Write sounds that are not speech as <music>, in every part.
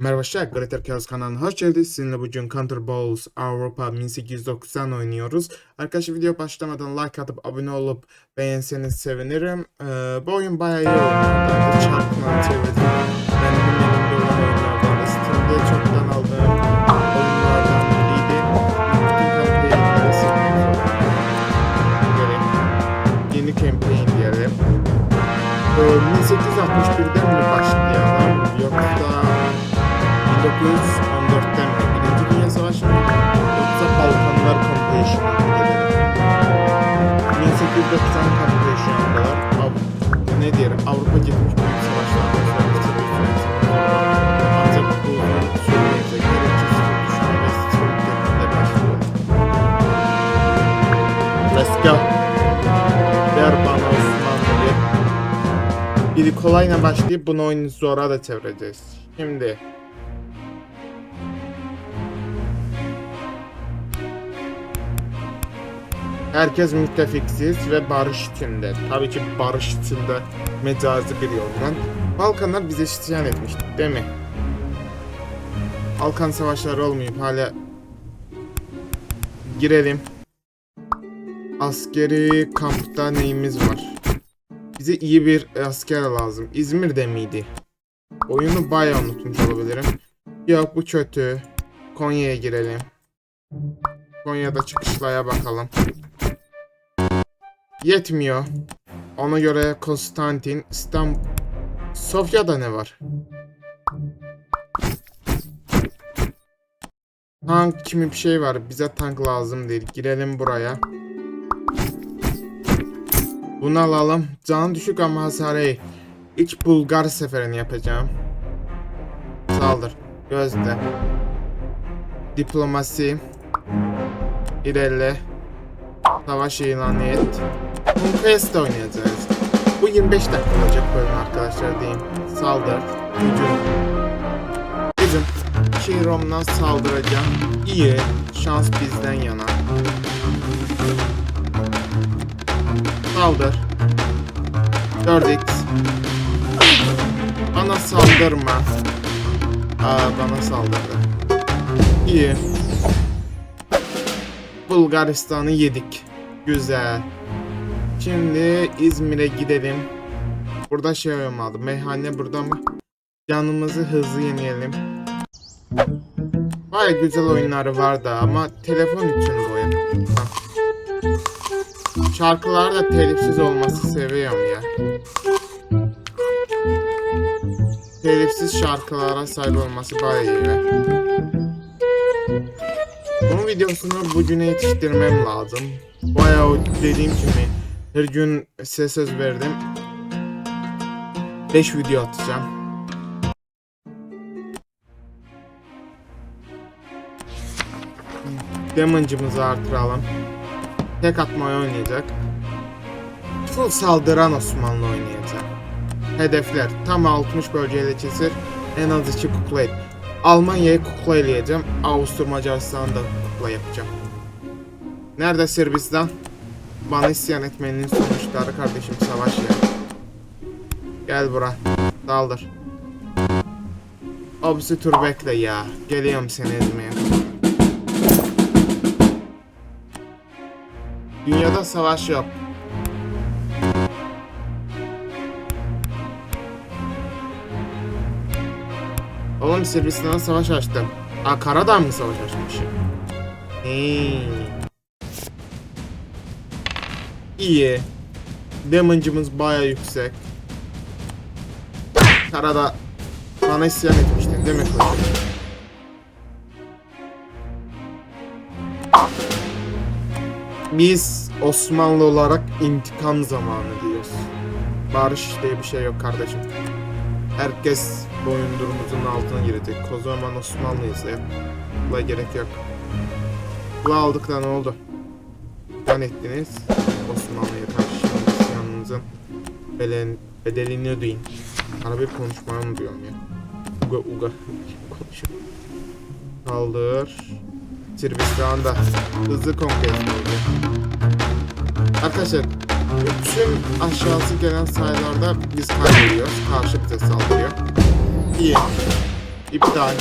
Merhaba arkadaşlar, Greater Chaos kanalına hoş geldiniz. Sizinle bugün Counter Balls Avrupa 1890 oynuyoruz. Arkadaşlar video başlamadan like atıp abone olup beğenseniz sevinirim. Ee, bu oyun bayağı iyi oynuyor. Çarpılan çevirdim. Da Steam'de çoktan aldığım oyunlardan biriydi. Zorundayım. Yeni campaign diyelim. Ee, 1861'den mi yoksa 1914'ten mi? Birinci Dünya Savaşı mı? Yoksa Balkanlar mı gelelim? 1890 Completion'dalar. Av- ne diyelim? Avrupa gitmiş büyük savaşlar. Ancak bu sürmeyecek. Gerekçesi düşme ve sürümlerinde başlıyor. Let's go. Ver bana Osmanlı'yı. Biri kolayla başlayıp bunu oyunu zora da çevireceğiz. Şimdi Herkes müttefiksiz ve barış içinde. Tabii ki barış içinde mecazi bir yoldan. Balkanlar bize isyan etmiş değil mi? Balkan savaşları olmayıp hala girelim. Askeri kampta neyimiz var? Bize iyi bir asker lazım. İzmir'de miydi? Oyunu bayağı unutmuş olabilirim. Yok bu kötü. Konya'ya girelim. Konya'da çıkışlaya bakalım. Yetmiyor. Ona göre Konstantin, İstanbul... Sofya'da ne var? Tank kimi bir şey var. Bize tank lazım değil. Girelim buraya. Bunu alalım. Can düşük ama hasarı iyi. İlk Bulgar seferini yapacağım. Saldır. Gözde. Diplomasi. İlerle. Savaş ilan et. Conquest oynayacağız. Bu 25 dakika olacak bölüm arkadaşlar diyeyim. Saldır. Hücum. Hücum. Şiirom'dan saldıracağım. İyi. Şans bizden yana. Saldır. 4x. Bana saldırma. Aa bana saldırdı. İyi. Bulgaristan'ı yedik. Güzel. Şimdi İzmir'e gidelim. Burada şey olmadı. Meyhane burada mı? Canımızı hızlı yenilelim. Baya güzel oyunları vardı ama telefon için bu oyun. Şarkılar da telifsiz olması seviyorum ya. Telifsiz şarkılara sahip olması baya iyi. Bunun videosunu bugüne yetiştirmem lazım. Bayağı dediğim gibi her gün size söz verdim. 5 video atacağım. Damage'ımızı artıralım. Tek atmayı oynayacak. Full saldıran Osmanlı oynayacak. Hedefler tam 60 bölgeyle çizir. En az 2 kukla. Almanya'yı kukla eleyeceğim. Avusturya Macaristan'ı da kukla yapacağım. Nerede Sırbistan? Bana isyan etmenin sonuçları kardeşim savaş ya. Gel bura. Daldır. Obsi bekle ya. Geliyorum seni ezmeye. Dünyada savaş yok. Oğlum Sırbistan'a savaş açtım. Aa Karadağ mı savaş açmış? Hey. İyi. Damage'ımız baya yüksek. Karada bana isyan etmiştin değil mi koçum? Biz Osmanlı olarak intikam zamanı diyoruz. Barış diye bir şey yok kardeşim. Herkes boyundurumuzun altına girecek. O zaman Osmanlıyız ya. Buna gerek yok. Bu aldık da ne oldu? İsyan ettiniz. Osmanlı'ya karşı isyanınızın belen, bedelini ödeyin. Arabi konuşmayı mı diyorum ya? Uga uga <laughs> konuşuyorum. Kaldır. Sırbistan'da hızlı oldu. Arkadaşlar tüm aşağısı gelen sayılarda biz kaybediyoruz. Karşı bize saldırıyor. İyi. İptal.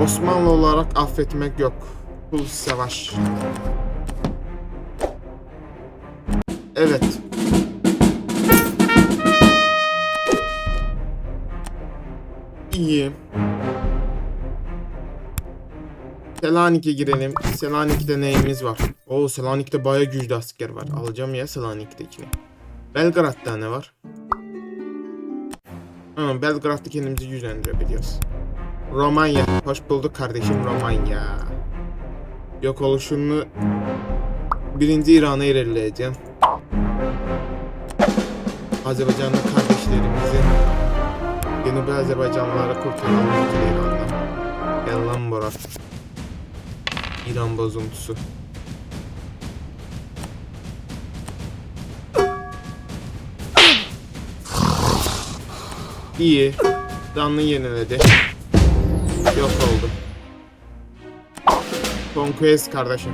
Osmanlı olarak affetmek yok. Kul savaş. Evet. İyi. Selanik'e girelim. Selanik'te neyimiz var? Oo Selanik'te bayağı güçlü asker var. Alacağım ya Selanik'tekini. Belgrad'da ne var? Ha, Belgrad'da kendimizi güçlendirebiliyoruz. Romanya. Hoş bulduk kardeşim Romanya. Yok oluşunu birinci İran'a ilerleyeceğim. Azerbaycanlı kardeşlerimizi Yeni Azerbaycanlıları kurtaralım İran'dan. Gel lan Bora. İran bozuntusu. İyi. Canlı yeniledi. Yok oldu. Conquest kardeşim.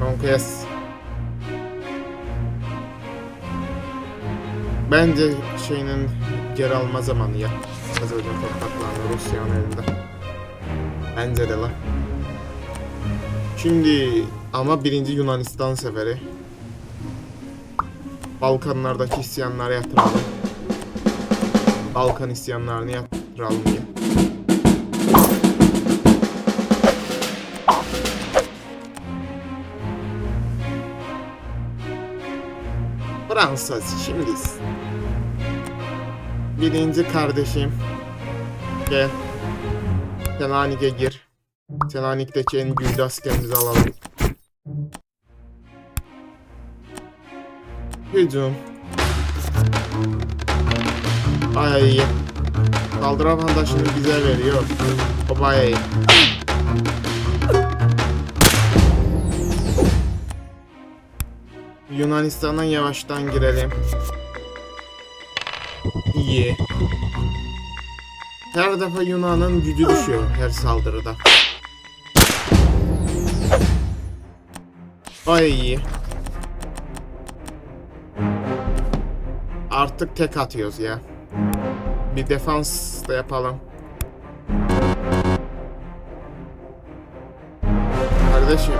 Conquest. Bence şeyinin geri alma zamanı ya. Azerbaycan topraklarını Rusya'nın elinde. Bence de la. Şimdi ama birinci Yunanistan seferi. Balkanlardaki isyanları yatıralım. Balkan isyanlarını yatıralım diye. Fransız şimdi. Birinci kardeşim. Gel. Selanik'e gir. Selanik'teki en güçlü askerimizi alalım. Hücum. Bayağı iyi. Saldırı avantajını bize veriyor. O bayağı iyi. Yunanistan'dan yavaştan girelim. İyi. Her defa Yunan'ın gücü düşüyor her saldırıda. Bayağı iyi. Artık tek atıyoruz ya. Bir defans da yapalım. Kardeşim.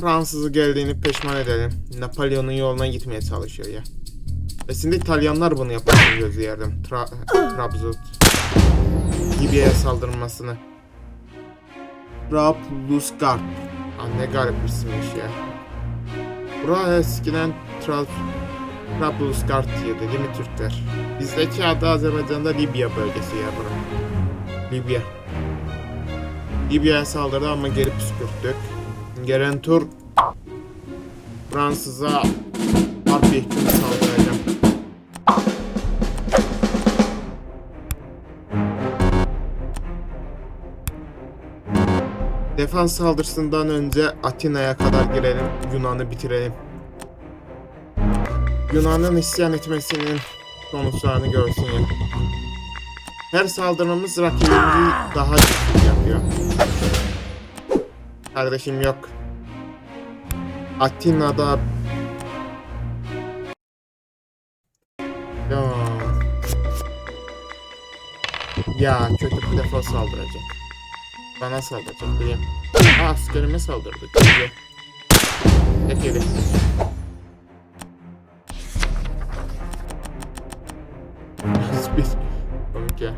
Fransız'ı geldiğini peşman edelim. Napolyon'un yoluna gitmeye çalışıyor ya. Ve şimdi İtalyanlar bunu yapmasını gözleyerdim. Tra <laughs> Trabzon. Libya'ya saldırmasını. Trablusgarp. Aa, ne garip isimmiş ya. Bura eskiden Tra Trablusgarp diyordu değil mi Türkler? Bizdeki adı Azerbaycan'da Libya bölgesi ya buranın. Libya. Libya'ya saldırdı ama geri püskürttük. Gelen tur Fransız'a harp hükmü Defans saldırısından önce Atina'ya kadar girelim, Yunan'ı bitirelim. Yunan'ın isyan etmesinin sonuçlarını görsün. Her saldırımız rakibimizi daha güçlü yapıyor. Kardeşim yok. Atina'da ya. Ya kötü bir defa saldıracak. Bana saldıracak diyeyim. Aa askerime saldırdı. Güzel. Tek yedi. Bir komik ya.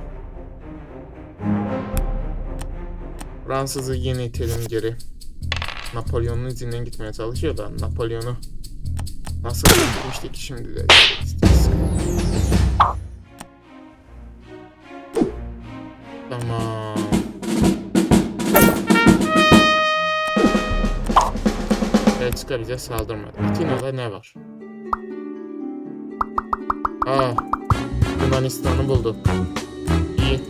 Fransız'ı yine itelim geri. Napolyon'un izinden gitmeye çalışıyor da Napolyon'u nasıl gitmiştik şimdi de Belçika bize saldırmadı. Atina'da ne var? Aa, Yunanistan'ı bulduk. İyi.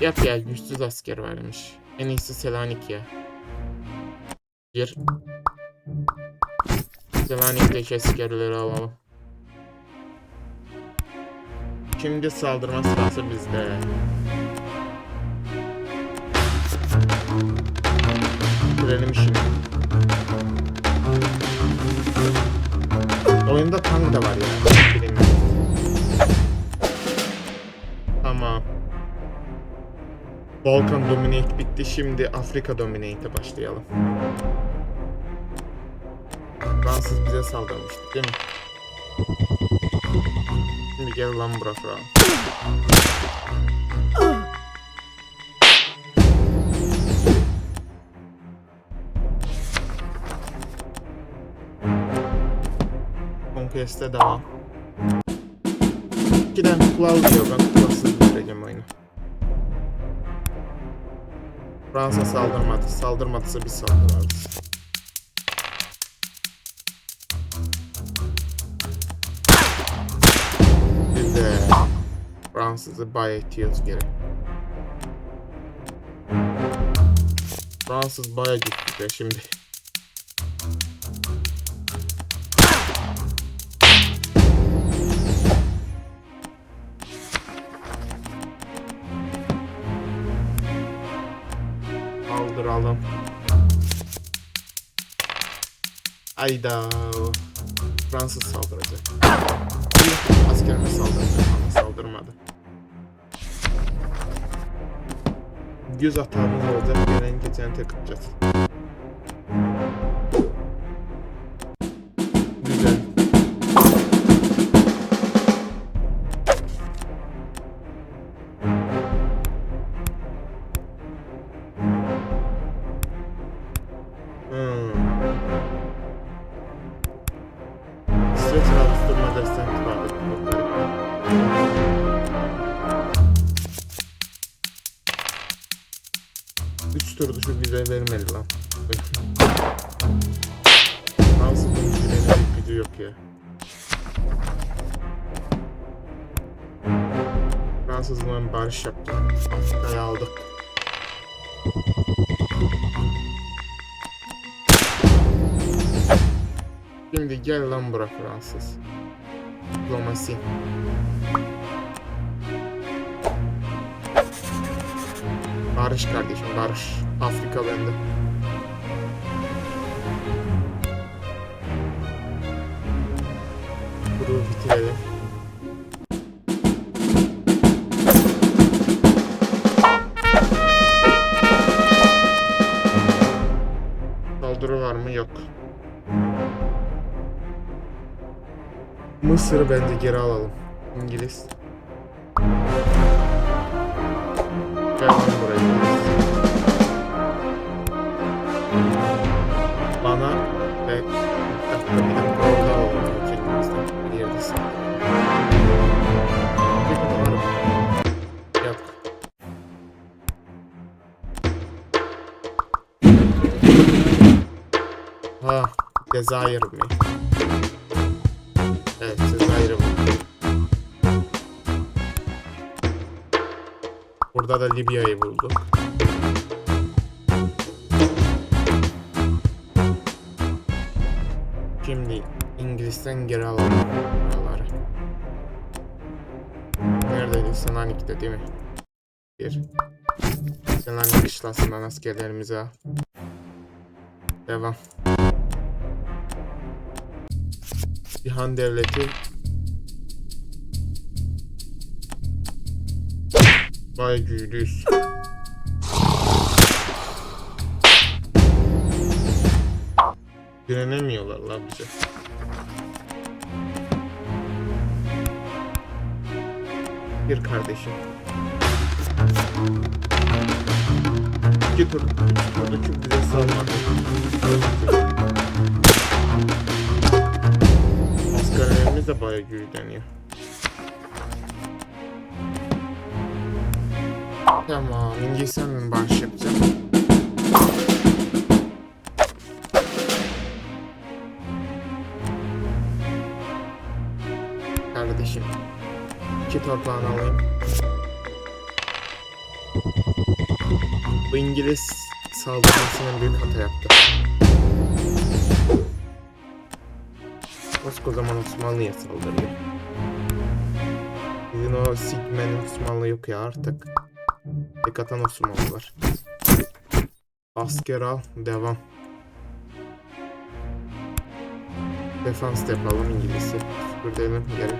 Yap ya güçsüz asker varmış. En iyisi Selanik ya. Bir. Selanik'teki askerleri alalım. Şimdi saldırma sırası bizde. Götürelim şimdi. Oyunda tank da var ya. Yani. Tamam. Balkan Dominate bitti. Şimdi Afrika Dominate'e başlayalım. Fransız bize saldırmıştı değil mi? Şimdi gel lan bura Fransız. Conquest'e devam. İkiden kulağı diyor. Ben kulağsız bitireceğim oyunu. Fransa saldırmadı. Saldırmadıysa biz saldırırız. Biz de Fransız'ı bayağı itiyoruz geri. Fransız bayağı gitti de şimdi. Kaldıralım. Ayda. Fransız saldıracak. Askerime saldıracak ama saldırmadı. Göz hatamız olacak. Gelen geçen tek atacağız. Fransızla barış yaptık. Afrika'yı aldık. Şimdi gel lan bura Fransız. Diplomasi. Barış kardeşim barış. Afrika bende. Mısır'ı bence geri alalım. İngiliz. Gel lan buraya İngiliz. Bana ve dakika bir dakika orada alalım kendimizden. Bir yerde. Yok. Ha, Cezayir mi? Burada da Libya'yı bulduk. Şimdi İngiliz'den geri alalım buraları. Selanik'te değil mi? Bir. Selanik kışlasından askerlerimizi al. Devam. Cihan Devleti Vay güydüz. Direnemiyorlar lan bize. Bir kardeşim. İki tur, üç turdaki bize salmadı. Askerlerimiz de bayağı güydeniyor. Tamam, İngilizce'nin bağış yapacağım. Kardeşim, iki torpağını alayım. Bu İngiliz saldırısının büyük hata yaptı. Koskocaman Osmanlı'ya saldırıyor. Sizin o Sigma'nın Osmanlı yok ya artık. Atan Osmanlılar. Asker al, devam. Defans yapalım İngiliz'i. Süpürdelim geri.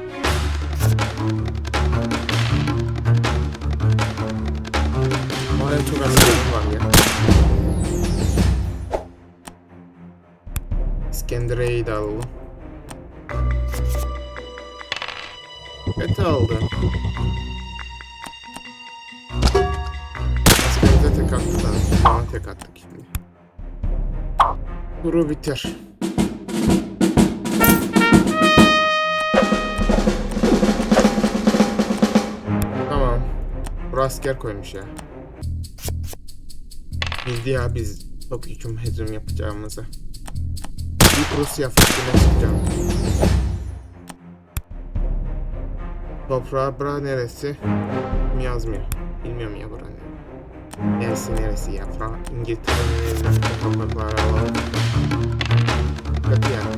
Oraya çok askerim var ya. İskenderiye'yi de alalım. Et aldı. Tek attık şimdi. Turu bitir. Tamam. Bu asker koymuş ya. Bildi ya biz çok hüküm hücum yapacağımızı. Büyük Rusya fikrine çıkacağım. Toprağı bura neresi? Yazmıyor. Bilmiyorum ya bura ne. Neresi neresi ya? Fra İngiltere'nin elinden toprakları alalım. Kötü yani.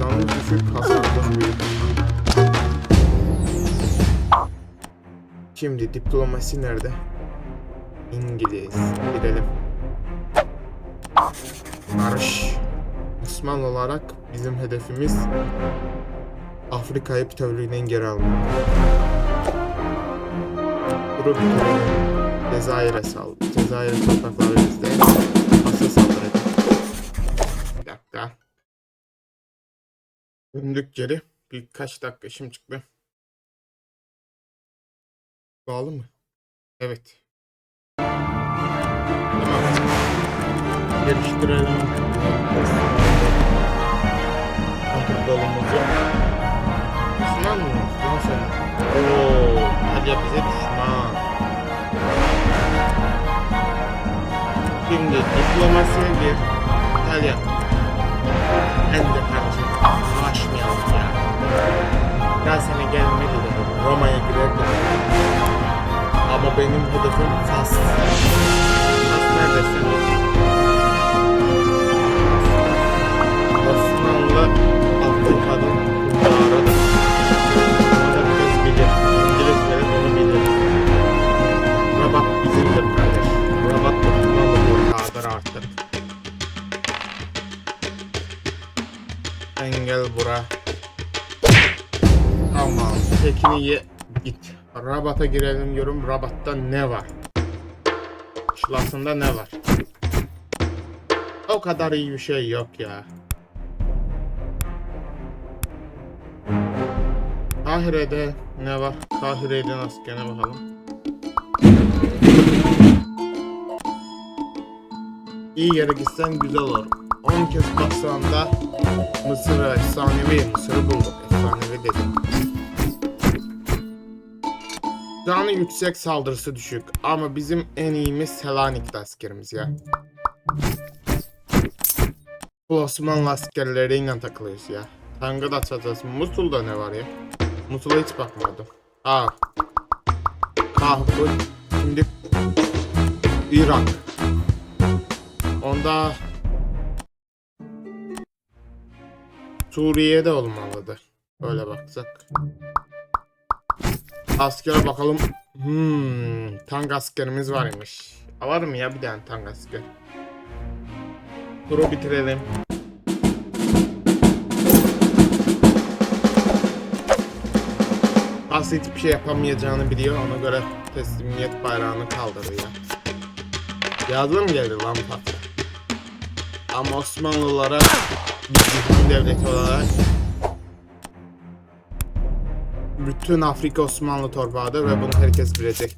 Yalnız düşük hasarımız büyük. Şimdi diplomasi nerede? İngiliz. Gidelim. Marş. Osmanlı olarak bizim hedefimiz Afrika'yı Ptolemy'den geri almak. Grup Cezayir'e sal. Cezayir toprakları bizde. Asıl saldıracak. Bir dakika. Döndük geri. Birkaç dakika işim çıktı. Bağlı mı? Evet. Tamam. Geliştirelim. Kontrolümüzü. Düşman mı? Lan sen. Oo, İtalya bize Şimdi diplomasiye bir İtalya. En de kardeşim savaşmayalım ya. Ya sene gelmedi dedim. Roma'ya girerdim. Ama benim hedefim Fas. Rabat'a girelim diyorum. Rabat'ta ne var? Şurasında ne var? O kadar iyi bir şey yok ya. Kahire'de ne var? Kahire'den askerine bakalım. İyi yere gitsen güzel olur. 10 kez baksan da Mısır'ı efsanevi Mısır'ı bulduk. Efsanevi dedim. Canı yüksek saldırısı düşük ama bizim en iyimiz Selanik'te askerimiz ya. Bu Osmanlı askerleriyle takılıyoruz ya. Tanga da açacağız. Musul'da ne var ya? Musul'a hiç bakmadım. Aa. Kahvur. Şimdi Irak. Onda Suriye'de olmalıdır. Öyle baksak. Askere bakalım. Hmm, tank askerimiz varmış. Var mı ya bir tane tank asker? Turu bitirelim. Aslı hiçbir şey yapamayacağını biliyor. Ona göre teslimiyet bayrağını kaldırıyor. Yazdım geldi lan Fatih. Ama Osmanlılara bir cihan devleti olarak bütün Afrika Osmanlı torbağıdır ve bunu herkes bilecek.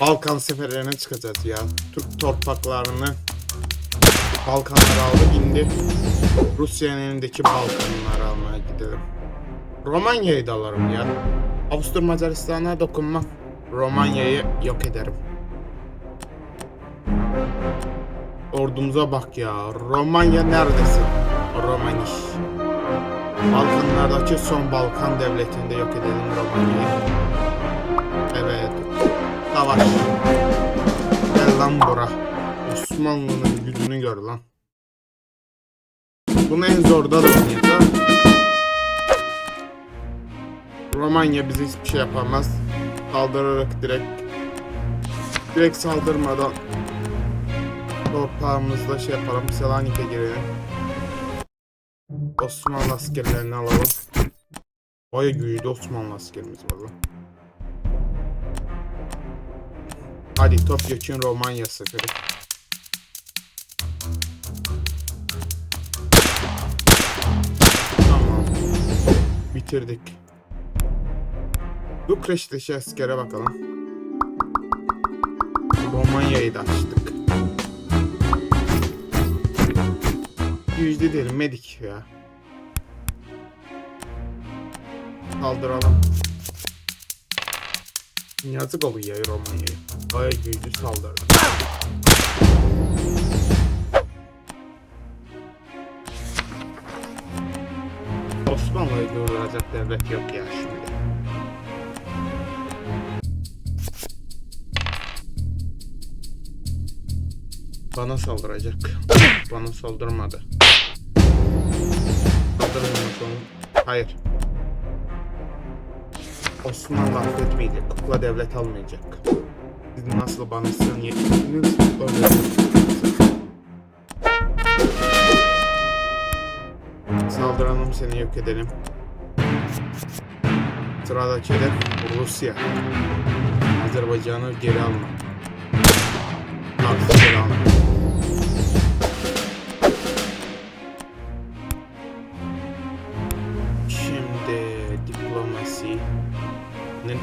Balkan seferlerine çıkacağız ya. Türk topraklarını Balkanlara aldı indi. Rusya'nın elindeki Balkanları almaya gidelim. Romanya'yı da alırım ya. Avusturya Macaristan'a dokunmam. Romanya'yı yok ederim. Ordumuza bak ya. Romanya neredesin? Romaniş. Balkanlardaki son Balkan devletinde yok edelim Romanya'yı. Evet. Savaş. Gel lan bura. Osmanlı'nın gücünü gör lan. Bunu en zorda da oynayacağız. Romanya bize hiçbir şey yapamaz. Saldırarak direkt direkt saldırmadan torpağımızda şey yapalım. Selanik'e girelim. Osmanlı askerlerini alalım. Baya güçlü Osmanlı askerimiz valla. Hadi topyekun Romanya seferi. Tamam. Bitirdik. Bükreş'teki askere bakalım. Romanya'yı da açtık. Yüzde değil, medik ya. Saldıralım. Yazık oluyor ya Romanya'ya. Baya güçlü saldırdı. Osmanlı'yı durduracak devlet yok ya şimdi. Bana saldıracak. Bana saldırmadı. Saldırmamış onu. Hayır. Osmanlı affetmeyecek. Kukla devlet almayacak. Siz nasıl bana sığın yetiştiniz? Öyle. Saldıralım seni yok edelim. Sıradaki hedef Rusya. Azerbaycan'ı geri alma. Kars'ı geri alma.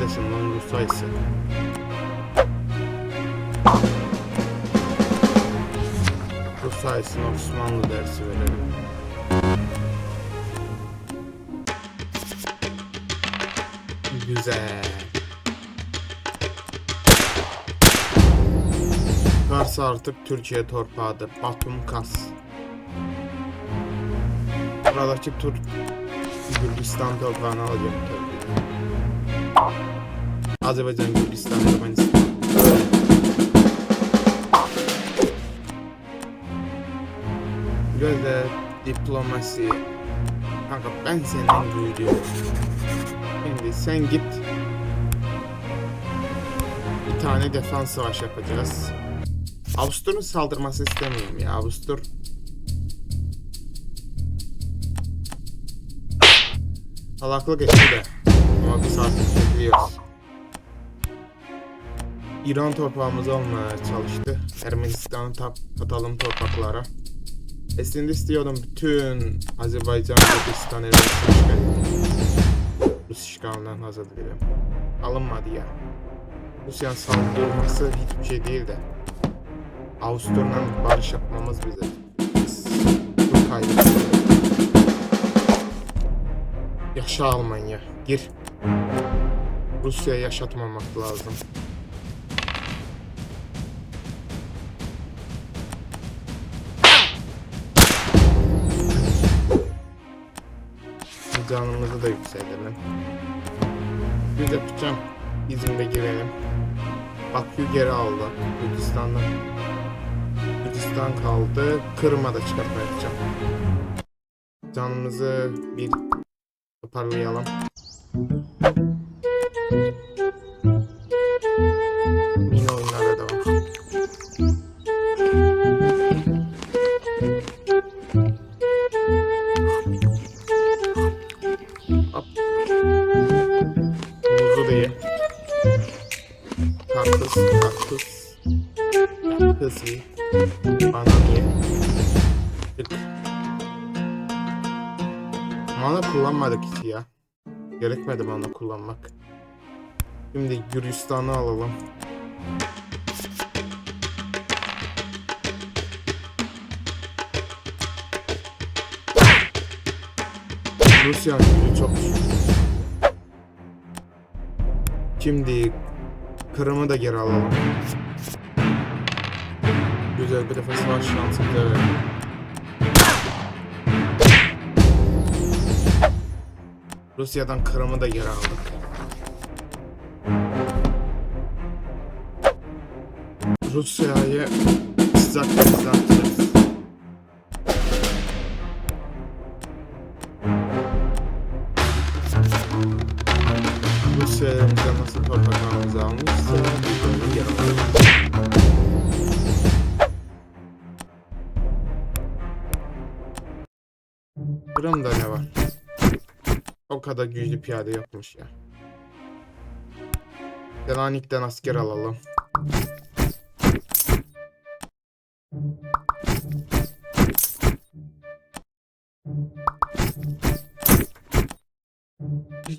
Neredesin lan Rus sayısı? Rus sayısına Osmanlı dersi verelim. Güzel. Kars artık Türkiye torpağıdır. Batum Kas. Buradaki Türk Gürcistan torpağını alacağım tabii. Azerbaycan, Gürcistan, Ermenistan. Böyle diplomasi. Kanka ben senden büyüdüyorum. Şimdi sen git. Bir tane defans savaş yapacağız. Avustur'un saldırması istemiyorum ya. Avustur salaklık etti de. Ama biz artık bekliyoruz. İran torpağımızı almaya çalıştı. Ermenistan'ı atalım topraklara. Aslında istiyordum bütün Azerbaycan, Gürcistan, Ermenistan. Rus işgalinden azad edelim. Alınmadı ya. Rusya'nın saldırması hiçbir şey değil de. Avusturya'nın barış yapmamız bize. Biz çok kaybettik. Yaşa Almanya. Gir. Rusya'yı yaşatmamak lazım. Canımızı da yükseltelim. Biz yapacağım. İzmir'e girelim. Bakü geri aldı. Gürcistan'dan. Gürcistan kaldı. Kırım'a da yapacağım. Canımızı bir toparlayalım. Gerekmedi mana kullanmak. Şimdi Gürcistan'ı alalım. Rusya'nın gücü çok. Şimdi Kırım'ı da geri alalım. Güzel bir defa savaş şansı bize Rusya'dan Kırım'ı da geri aldık. Rusya'yı sıcak atacağız. Rusya'ya nasıl topraklarımızı almışsa böyle geri alalım. Kırım'da ne var? O kadar güçlü piyade yokmuş ya. Selanik'ten asker alalım.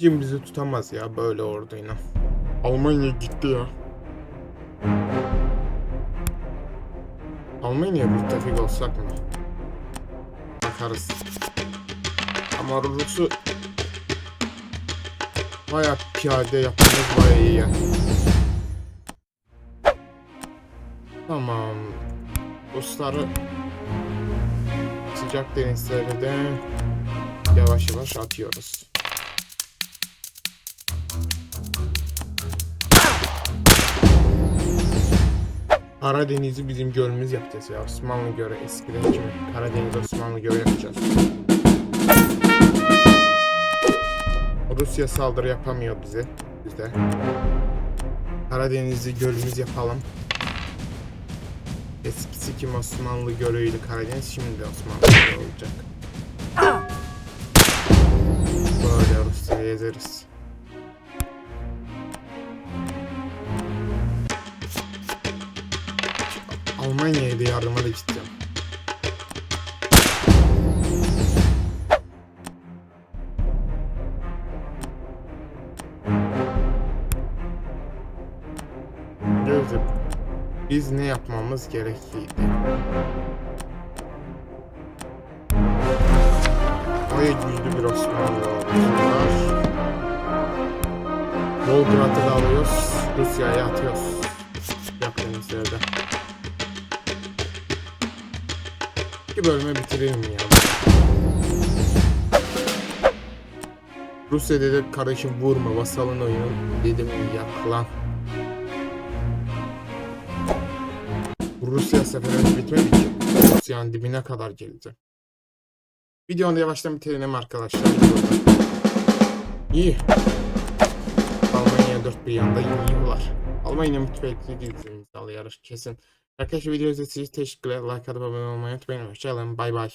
Kim bizi tutamaz ya böyle orduyla. Almanya gitti ya. Almanya müttefik olsak mı? Bakarız. Ama Rus'u Baya piyade yapmamız baya iyi ya. Tamam. Rusları sıcak denizlere de yavaş yavaş atıyoruz. Karadeniz'i bizim gölümüz yapacağız ya. Osmanlı göre eskiden kimi Karadeniz Osmanlı göre yapacağız. Rusya saldırı yapamıyor bize. Biz de. Karadeniz'i gölümüz yapalım. Eskisi kim Osmanlı gölüydü Karadeniz şimdi de Osmanlı gölü olacak. Böyle Rusya'yı ezeriz. Almanya'ya da yardıma da gideceğim. Gözüm, biz ne yapmamız gerekiydi? Baya güçlü bir Osmanlı var. Volgrad'ı da alıyoruz. Rusya'ya atıyoruz. Yakın sırada. İki bölüme bitirelim ya. Rusya dedi kardeşim vurma vasalın oyunu dedim yak lan. Rusya seferi bitmedi ki. Rusya'nın dibine kadar geldi. Videonu yavaştan bitirelim arkadaşlar. İyi. Almanya dört bir yanda iyi var. Almanya müttefikli dizimizi alıyoruz kesin. Arkadaşlar video izlediğiniz için teşekkürler. Like atıp abone olmayı unutmayın. Hoşçakalın. Bay bay.